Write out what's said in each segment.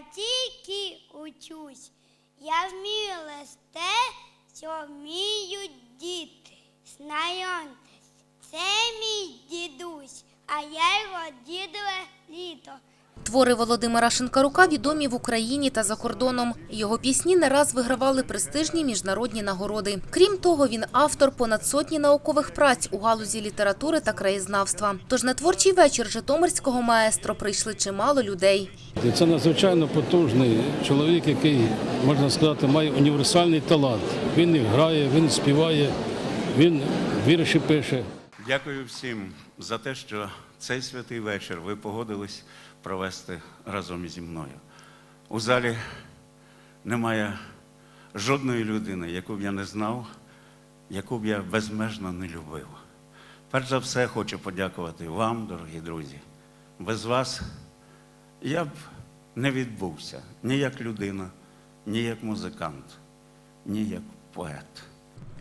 Тільки учусь. Я вмію листе, що вміють діти. Знайомтесь, це мій дідусь, а я його дідове літо. Твори Володимира Шинкарука відомі в Україні та за кордоном. Його пісні не раз вигравали престижні міжнародні нагороди. Крім того, він автор понад сотні наукових праць у галузі літератури та краєзнавства. Тож на творчий вечір Житомирського маестро прийшли чимало людей. Це надзвичайно потужний чоловік, який, можна сказати, має універсальний талант. Він і грає, він співає, він вірші пише. Дякую всім за те, що цей святий вечір ви погодились провести разом зі мною. У залі немає жодної людини, яку б я не знав, яку б я безмежно не любив. Перш за все, хочу подякувати вам, дорогі друзі. Без вас я б не відбувся ні як людина, ні як музикант, ні як поет.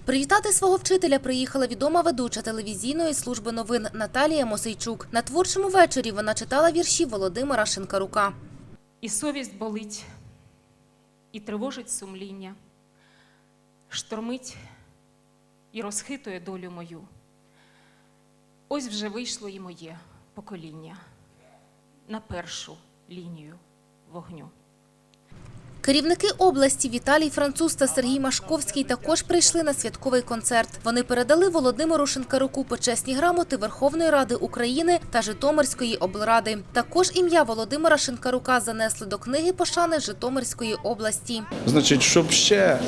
Привітати свого вчителя приїхала відома ведуча телевізійної служби новин Наталія Мосейчук. На творчому вечорі вона читала вірші Володимира Шинкарука. І совість болить, і тривожить сумління, штормить і розхитує долю мою. Ось вже вийшло і моє покоління на першу лінію вогню. Керівники області Віталій Француз та Сергій Машковський також прийшли на святковий концерт. Вони передали Володимиру Шинкаруку почесні грамоти Верховної Ради України та Житомирської облради. Також ім'я Володимира Шинкарука занесли до книги пошани Житомирської області. Значить, щоб ще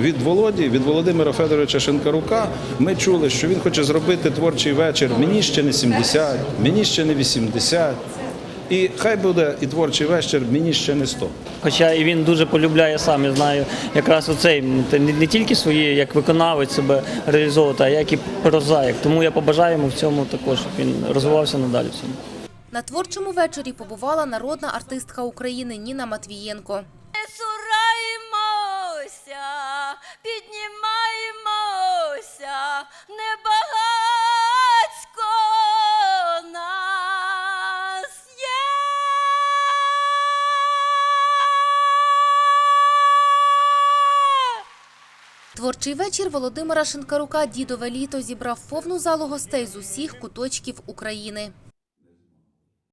від Володі, від Володимира Федоровича Шинкарука, ми чули, що він хоче зробити творчий вечір. Мені ще не 70, мені ще не 80. І хай буде і творчий вечір, мені ще не сто. Хоча і він дуже полюбляє сам, я знаю, якраз оцей не тільки свої як виконавець себе реалізовувати, а як і прозаїк. Тому я побажаю йому в цьому також, щоб він розвивався надалі в цьому. На творчому вечорі побувала народна артистка України Ніна Матвієнко. Творчий вечір Володимира Шинкарука «Дідове літо» зібрав повну залу гостей з усіх куточків України.